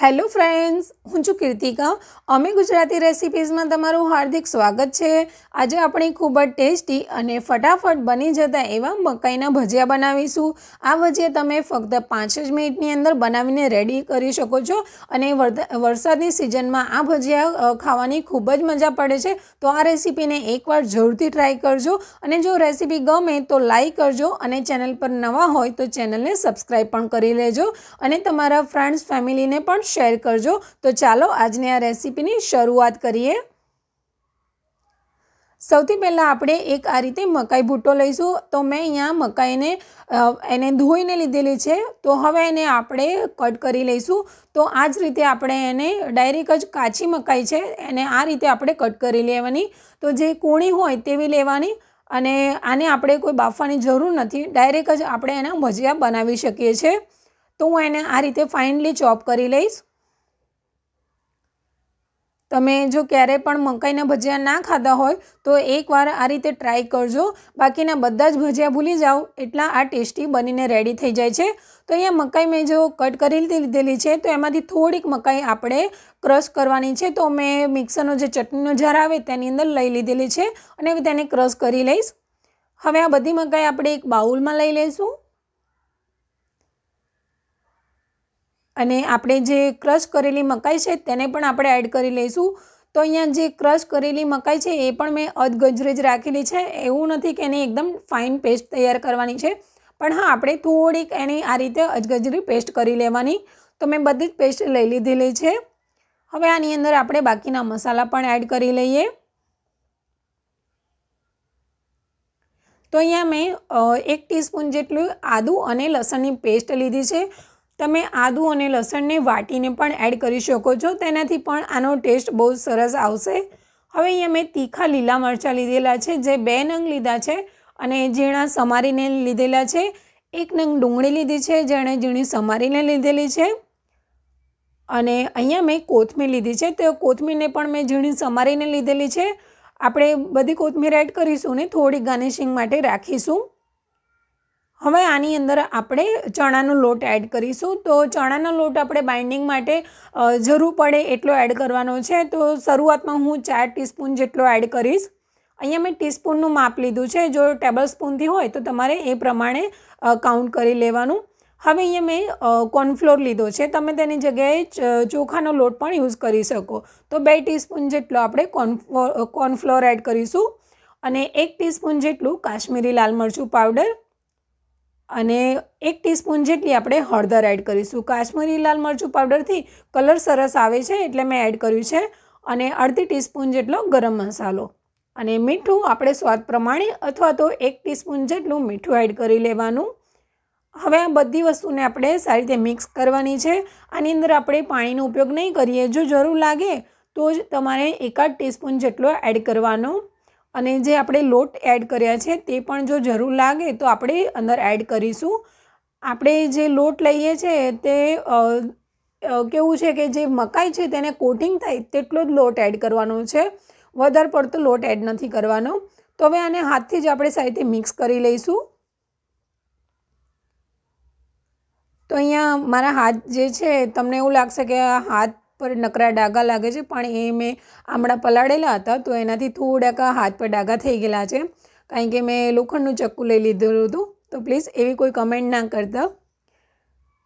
Hello friends, હું છું કીર્તિકા. અમે ગુજરાતી રેસિપીઝમાં તમારું હાર્દિક સ્વાગત છે. આજે આપણે ખૂબ જ ટેસ્ટી અને ફટાફટ બની જતા એવા મકાઈના ભજીયા બનાવીશું. આ ભજીયા તમે ફક્ત પાંચ જ મિનિટની અંદર બનાવીને રેડી કરી શકો છો અને વરસાદની સિઝનમાં આ ભજીયા ખાવાની ખૂબ જ મજા પડે છે. તો આ રેસીપીને એકવાર જરૂરથી ટ્રાય કરજો અને જો રેસીપી ગમે તો લાઈક કરજો અને ચેનલ પર નવા હોય તો ચેનલને સબસ્ક્રાઈબ પણ કરી લેજો. અને તમારા ફ્રેન્ડ્સ ફેમિલીને પણ શેર કરજો. તો ચાલો આજની આ રેસીપીની શરૂઆત કરીએ. સૌથી પહેલાં આપણે એક આ રીતે મકાઈ ભૂટ્ટો લઈશું. તો મેં અહીંયા મકાઈને એને ધોઈને લીધેલી છે. તો હવે એને આપણે કટ કરી લઈશું. તો આ જ રીતે આપણે એને ડાયરેક્ટ જ કાચી મકાઈ છે. એને આ રીતે આપણે કટ કરી લેવાની. તો જે કૂણી હોય તેવી લેવાની. અને આને આપણે કોઈ બાફવાની જરૂર નથી. ડાયરેક્ટ જ આપણે એના ભજીયા બનાવી શકીએ છીએ. તો હું એને આ રીતે ફાઇનલી ચોપ કરી લઈશ. તમે જો ક્યારેય પણ મકાઈના ભજીયા ના ખાધા હોય, તો એકવાર આ રીતે ટ્રાય કરજો. બાકીના બધા જ ભજીયા ભૂલી જાઓ, એટલા આ ટેસ્ટી બનીને રેડી થઈ જાય છે. તો અહીંયા મકાઈ મેં જો કટ કરી લીધેલી છે, તો એમાંથી થોડીક મકાઈ આપણે ક્રશ કરવાની છે. તો મેં મિક્સરનો જે ચટણીનો જાર આવે તેની અંદર લઈ લીધેલી છે અને તેને ક્રશ કરી લઈશ. હવે આ બધી મકાઈ આપણે એક બાઉલમાં લઈ લઈશું. અને આપણે જે ક્રશ કરેલી મકાઈ છે તેને પણ આપણે એડ કરી લઈશું. તો અહીંયા જે ક્રશ કરેલી મકાઈ છે એ પણ મેં અધગજરે જ રાખેલી છે. એવું નથી કે એની એકદમ ફાઇન પેસ્ટ તૈયાર કરવાની છે. પણ હા, આપણે થોડીક એની આ રીતે અજગજરી પેસ્ટ કરી લેવાની. તો મેં બધી જ પેસ્ટ લઈ લીધેલી છે. હવે આની અંદર આપણે બાકીના મસાલા પણ એડ કરી લઈએ. તો અહીંયા મેં એક ટીસ્પૂન જેટલું આદું અને લસણની પેસ્ટ લીધી છે. તમે આદુ અને લસણને વાટીને પણ એડ કરી શકો છો. તેનાથી પણ આનો ટેસ્ટ બહુ સરસ આવશે. હવે અહીંયા મેં તીખા લીલા મરચાં લીધેલા છે, જે બે નંગ લીધા છે અને ઝીણા સમારીને લીધેલા છે. એક નંગ ડુંગળી લીધી છે, જેણે ઝીણી સમારીને લીધેલી છે. અને અહીંયા મેં કોથમીર લીધી છે. તો કોથમીરને પણ મેં ઝીણી સમારીને લીધેલી છે. આપણે બધી કોથમીર એડ કરીશું ને થોડી ગાર્નિશિંગ માટે રાખીશું. હવે આની અંદર આપણે ચણાનો લોટ એડ કરીશું. તો ચણાનો લોટ આપણે બાઇન્ડિંગ માટે જરૂર પડે એટલો એડ કરવાનો છે. તો શરૂઆતમાં હું ચાર ટીસ્પૂન જેટલો એડ કરીશ. અહીંયા મેં ટીસ્પૂનનું માપ લીધું છે. જો ટેબલ સ્પૂનથી હોય તો તમારે એ પ્રમાણે કાઉન્ટ કરી લેવાનું. હવે અહીંયા મેં કોર્નફ્લોર લીધો છે. તમે તેની જગ્યાએ ચોખાનો લોટ પણ યુઝ કરી શકો. તો બે ટીસ્પૂન જેટલો આપણે કોર્નફ્લોર કોર્નફ્લોર એડ કરીશું. અને એક ટીસ્પૂન જેટલું કાશ્મીરી લાલ મરચું પાવડર અને એક ટીસ્પૂન જેટલી આપણે હળદર એડ કરીશું. કાશ્મીરી લાલ મરચું પાવડરથી કલર સરસ આવે છે એટલે મેં એડ કર્યું છે. અને અડધી ટીસ્પૂન જેટલો ગરમ મસાલો. અને મીઠું આપણે સ્વાદ પ્રમાણે અથવા તો એક ટીસ્પૂન જેટલું મીઠું એડ કરી લેવાનું. હવે આ બધી વસ્તુને આપણે સારી રીતે મિક્સ કરવાની છે. આની અંદર આપણે પાણીનો ઉપયોગ નહીં કરીએ. જો જરૂર લાગે તો જ તમારે એકાદ ટીસ્પૂન જેટલો એડ કરવાનો. અને જે આપણે લોટ એડ કર્યા છે તે પણ જો જરૂર લાગે તો આપણે અંદર એડ કરીશું. આપણે જે લોટ લઈએ છીએ તે કેવું છે કે જે મકાઈ છે તેને કોટિંગ થાય તેટલો જ લોટ એડ કરવાનો છે. વધારે પડતો લોટ એડ નથી કરવાનો. તો હવે આને હાથથી જ આપણે સારી મિક્સ કરી લઈશું. તો અહીંયા મારા હાથ જે છે, તમને એવું લાગશે કે હાથ પર નકરા ડાઘા લાગે છે, પણ એ મેં આમળા પલાળેલા હતા તો એનાથી થોડાક હાથ પર ડાઘા થઈ ગયેલા છે. કારણ કે મેં લોખંડનું ચક્કુ લઈ લીધેલું હતું. તો પ્લીઝ એવી કોઈ કમેન્ટ ના કરતા.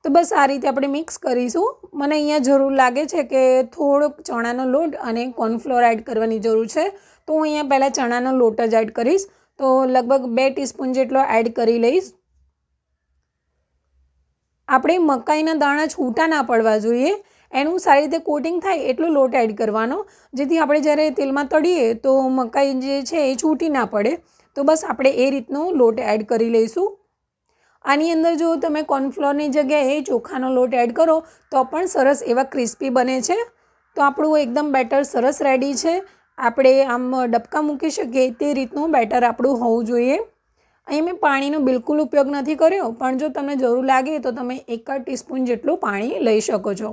તો બસ આ રીતે આપણે મિક્સ કરીશું. મને અહીંયા જરૂર લાગે છે કે થોડોક ચણાનો લોટ અને કોર્નફ્લોર એડ કરવાની જરૂર છે. તો હું અહીંયા પહેલાં ચણાનો લોટ જ એડ કરીશ. તો લગભગ બે ટીસ્પૂન જેટલો એડ કરી લઈશ. આપણે મકાઈના દાણા છૂટા ના પડવા જોઈએ. એનું સારી રીતે કોટિંગ થાય એટલો લોટ એડ કરવાનો. જેથી આપણે જ્યારે તેલમાં તળીએ તો મકાઈ જે છે એ છૂટી ના પડે. તો બસ આપણે એ રીતનો લોટ એડ કરી લઈશું. આની અંદર જો તમે કોર્નફ્લોરની જગ્યાએ ચોખાનો લોટ એડ કરો, તો પણ સરસ એવા ક્રિસ્પી બને છે. તો આપણું એકદમ બેટર સરસ રેડી છે. આપણે આમ ડબકા મૂકી શકીએ તે રીતનું બેટર આપણું હોવું જોઈએ. અહીં મેં પાણીનો બિલકુલ ઉપયોગ નથી કર્યો, પણ જો તમને જરૂર લાગે તો તમે એક ટીસ્પૂન જેટલું પાણી લઈ શકો છો.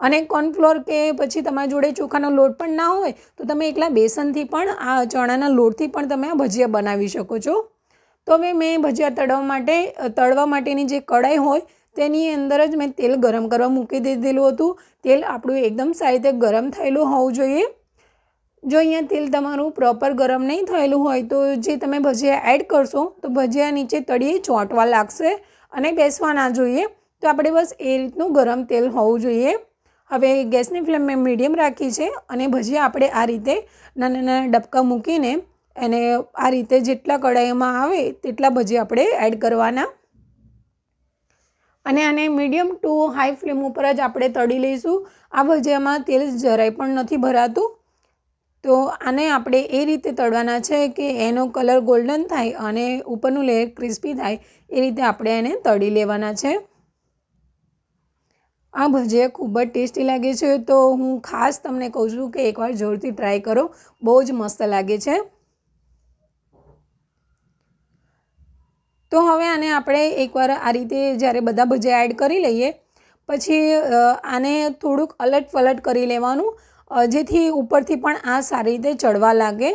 અને કોર્નફ્લોર કે પછી તમારા જોડે ચોખાનો લોટ પણ ના હોય, તો તમે એકલા બેસનથી પણ આ ચણાના લોટથી પણ તમે આ ભજીયા બનાવી શકો છો. તો હવે મેં ભજીયા તળવા માટે, તળવા માટેની જે કડાઈ હોય, તેની અંદર જ મેં તેલ ગરમ કરવા મૂકી દીધેલું હતું. તેલ આપણું એકદમ સારી રીતે ગરમ થયેલું હોવું જોઈએ. જો અહીંયા તેલ તમારું પ્રોપર ગરમ નહીં થયેલું હોય, તો જે તમે ભજીયા એડ કરશો, તો ભજીયા નીચે તળીએ ચોંટવા લાગશે અને બેસવા ના જોઈએ. તો આપણે બસ એ રીતનું ગરમ તેલ હોવું જોઈએ. હવે ગેસની ફ્લેમ મેં મીડિયમ રાખી છે અને ભજીયા આપણે આ રીતે નાના નાના ડબકા મૂકીને એને આ રીતે જેટલા કડાઈમાં આવે તેટલા ભજીયા આપણે એડ કરવાના. અને આને મીડિયમ ટુ હાઈ ફ્લેમ ઉપર જ આપણે તળી લઈશું. આ ભજીયામાં તેલ જરાય પણ નથી ભરાતું. તો આને આપણે એ રીતે તળવાના છે કે એનો કલર ગોલ્ડન થાય અને ઉપરનું લેયર ક્રિસ્પી થાય એ રીતે આપણે એને તળી લેવાના છે. આ ભજીયા ખૂબ જ ટેસ્ટી લાગે છે, તો હું ખાસ તમને કહું છું કે એકવાર જોરથી ટ્રાય કરો. બહુ જ મસ્ત લાગે છે. તો હવે આને આપણે એકવાર આ રીતે જ્યારે બધા ભજીયા એડ કરી લઈએ, પછી આને થોડુંક અલટ પલટ કરી લેવાનું જેથી ઉપરથી પણ આ સારી રીતે ચડવા લાગે.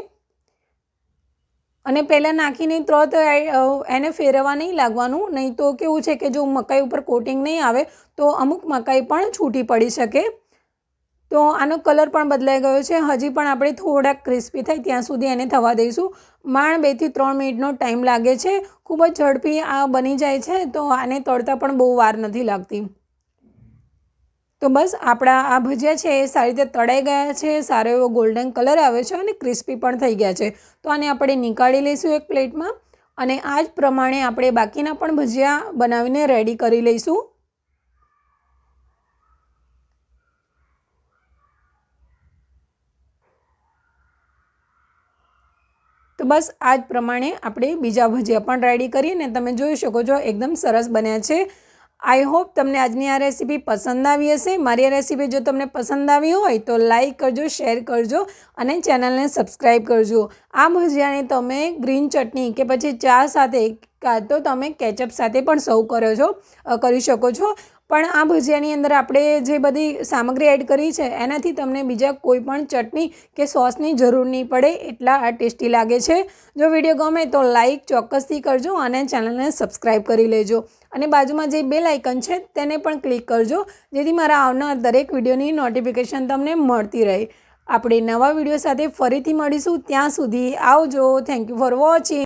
અને પહેલાં નાખીને તરત એને ફેરવવા નહીં લાગવાનું. નહીં તો કેવું છે કે જો મકાઈ ઉપર કોટિંગ નહીં આવે, તો અમુક મકાઈ પણ છૂટી પડી શકે. તો આનો કલર પણ બદલાઈ ગયો છે. હજી પણ આપણે થોડાક ક્રિસ્પી થાય ત્યાં સુધી એને થવા દઈશું. માંડ બેથી ત્રણ મિનિટનો ટાઈમ લાગે છે. ખૂબ જ ઝડપી આ બની જાય છે, તો આને તળતા પણ બહુ વાર નથી લાગતી. તો બસ આપણા આ ભજીયા છે એ સારી રીતે તળાઈ ગયા છે, સારો એવો ગોલ્ડન કલર આવે છે અને ક્રિસ્પી પણ થઈ ગયા છે. તો આને આપણે નીકાળી લઈશું એક પ્લેટમાં અને આ જ પ્રમાણે આપણે બાકીના પણ ભજીયા બનાવીને રેડી કરી લઈશું. તો બસ આ જ પ્રમાણે આપણે બીજા ભજીયા પણ રેડી કરીને તમે જોઈ શકો છો, એકદમ સરસ બન્યા છે. આઈ હોપ તમને આજની આ રેસીપી પસંદ આવી હશે. મારી આ રેસીપી જો તમને પસંદ આવી હોય તો લાઈક કરજો શેર કરજો અને ચેનલને સબસ્ક્રાઈબ કરજો. આ ભજીયાને તમે ગ્રીન ચટણી કે પછી ચા સાથે કાં તો તમે કેચઅપ સાથે પણ સર્વ કરો છો કરી શકો છો. પણ આ ભજીયાની અંદર આપણે જે બધી સામગ્રી એડ કરી છે, એનાથી તમને બીજા કોઈ પણ ચટણી કે સોસની જરૂર નહીં પડે એટલા આ ટેસ્ટી લાગે છે. જો વીડિયો ગમે તો લાઇક ચોક્કસથી કરજો અને ચેનલને સબસ્ક્રાઈબ કરી લેજો. અને બાજુમાં જે બેલ આઇકન છે, તેને પણ ક્લિક કરજો, જેથી મારા આવનાર દરેક વિડીયોની નોટિફિકેશન તમને મળતી રહે. આપણે નવા વીડિયો સાથે ફરીથી મળીશું. ત્યાં સુધી આવજો. Thank you for watching